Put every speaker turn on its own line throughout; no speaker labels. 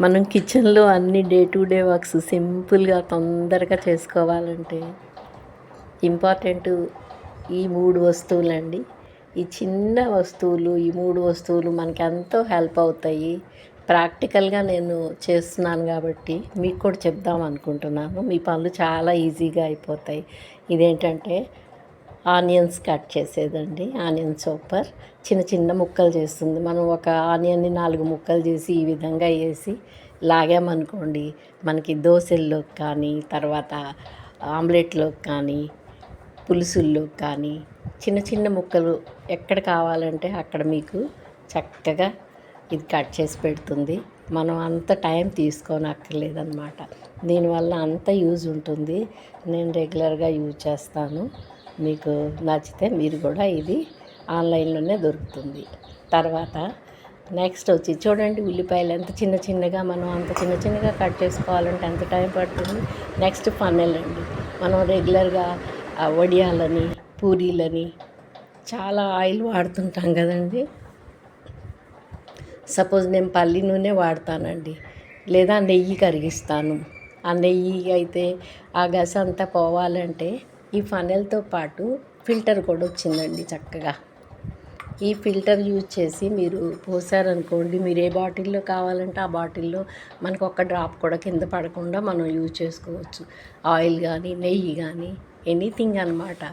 మనం కిచెన్లో అన్ని డే టు డే వర్క్స్ సింపుల్గా తొందరగా చేసుకోవాలంటే ఇంపార్టెంట్ ఈ మూడు వస్తువులండి. ఈ చిన్న వస్తువులు ఈ మూడు వస్తువులు మనకి ఎంతో హెల్ప్ అవుతాయి. ప్రాక్టికల్గా నేను చేస్తున్నాను కాబట్టి మీకు కూడా చెప్దాం అనుకుంటున్నాను. మీ పనులు చాలా ఈజీగా అయిపోతాయి. ఇదేంటంటే ఆనియన్స్ కట్ చేసేదండి. Onion super. చిన్న చిన్న ముక్కలు చేస్తుంది. మనం ఒక ఆనియన్ని నాలుగు ముక్కలు చేసి ఈ విధంగా వేసి లాగామనుకోండి మనకి దోశల్లోకి కానీ తర్వాత ఆమ్లెట్లోకి కానీ పులుసుల్లోకి కానీ చిన్న చిన్న ముక్కలు ఎక్కడ కావాలంటే అక్కడ మీకు చక్కగా ఇది కట్ చేసి పెడుతుంది. మనం అంత టైం తీసుకోనక్కర్లేదన్నమాట. దీనివల్ల అంత యూజ్ ఉంటుంది. నేను రెగ్యులర్గా యూజ్ చేస్తాను. మీకు నచ్చితే మీరు కూడా ఇది ఆన్లైన్లోనే దొరుకుతుంది. తర్వాత నెక్స్ట్ వచ్చి చూడండి ఉల్లిపాయలు ఎంత చిన్న చిన్నగా మనం అంత చిన్న చిన్నగా కట్ చేసుకోవాలంటే ఎంత టైం పడుతుంది. నెక్స్ట్ పన్నెల్ అండి. మనం రెగ్యులర్గా వడియాలని పూరీలని చాలా ఆయిల్ వాడుతుంటాం కదండి. సపోజ్ నేను పల్లి నూనె వాడతానండి. లేదా నెయ్యి కరిగిస్తాను. ఆ నెయ్యి అయితే ఆ గస అంతా పోవాలంటే ఈ ఫనెల్తో పాటు ఫిల్టర్ కూడా వచ్చిందండి చక్కగా. ఈ ఫిల్టర్ యూజ్ చేసి మీరు పోసారనుకోండి మీరు ఏ బాటిల్లో కావాలంటే ఆ బాటిల్లో మనకు ఒక్క డ్రాప్ కూడా కింద పడకుండా మనం యూజ్ చేసుకోవచ్చు. ఆయిల్ కానీ నెయ్యి కానీ ఎనీథింగ్ అనమాట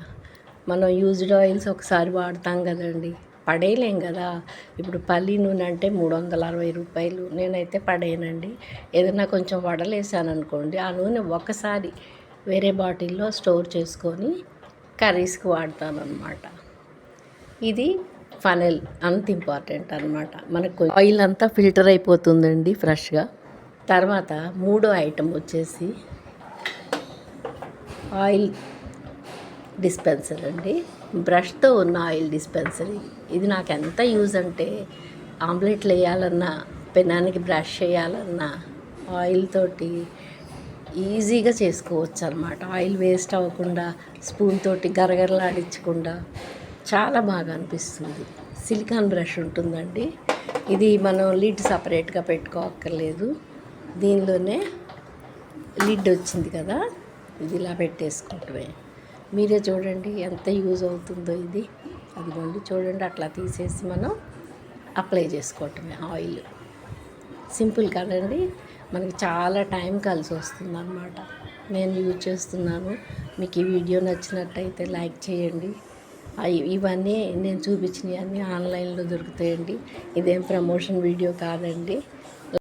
మనం యూజ్డ్ ఆయిల్స్ ఒకసారి వాడతాం కదండి. పడేయలేం కదా. ఇప్పుడు పల్లి నూనె అంటే మూడు వందల అరవై రూపాయలు. నేనైతే పడేయనండి. ఏదైనా కొంచెం వడలేసాను అనుకోండి ఆ నూనె ఒకసారి వేరే బాటిల్లో స్టోర్ చేసుకొని కర్రీస్కి వాడతాను అనమాట ఇది ఫనెల్ అంత ఇంపార్టెంట్ అనమాట మనకు ఆయిల్ అంతా ఫిల్టర్ అయిపోతుందండి ఫ్రెష్గా. తర్వాత మూడో ఐటమ్ వచ్చేసి ఆయిల్ డిస్పెన్సర్ అండి. బ్రష్తో ఉన్న ఆయిల్ డిస్పెన్సరీ. ఇది నాకు ఎంత యూజ్ అంటే ఆమ్లెట్లు వేయాలన్నా పెనానికి బ్రష్ చేయాలన్నా ఆయిల్ తోటి ఈజీగా చేసుకోవచ్చు అనమాట ఆయిల్ వేస్ట్ అవ్వకుండా స్పూన్ తోటి గరగరలాడించకుండా చాలా బాగా అనిపిస్తుంది. సిలికాన్ బ్రష్ ఉంటుందండి. ఇది మనం లిడ్ సపరేట్గా పెట్టుకోక్కర్లేదు. దీనిలోనే లిడ్ వచ్చింది కదా ఇది ఇలా పెట్టేసుకుంటమే. మీరే చూడండి ఎంత యూజ్ అవుతుందో ఇది. అదిగోండి చూడండి అట్లా తీసేసి మనం అప్లై చేసుకోవటమే ఆయిల్. సింపుల్ కదండి. మనకి చాలా టైం కలిసి వస్తుంది అనమాట నేను యూజ్ చేస్తున్నాను. మీకు ఈ వీడియో నచ్చినట్టయితే లైక్ చేయండి. ఇవన్నీ నేను చూపించినవి అన్నీ ఆన్లైన్లో దొరుకుతాయండి. ఇదేం ప్రమోషన్ వీడియో కాదండి.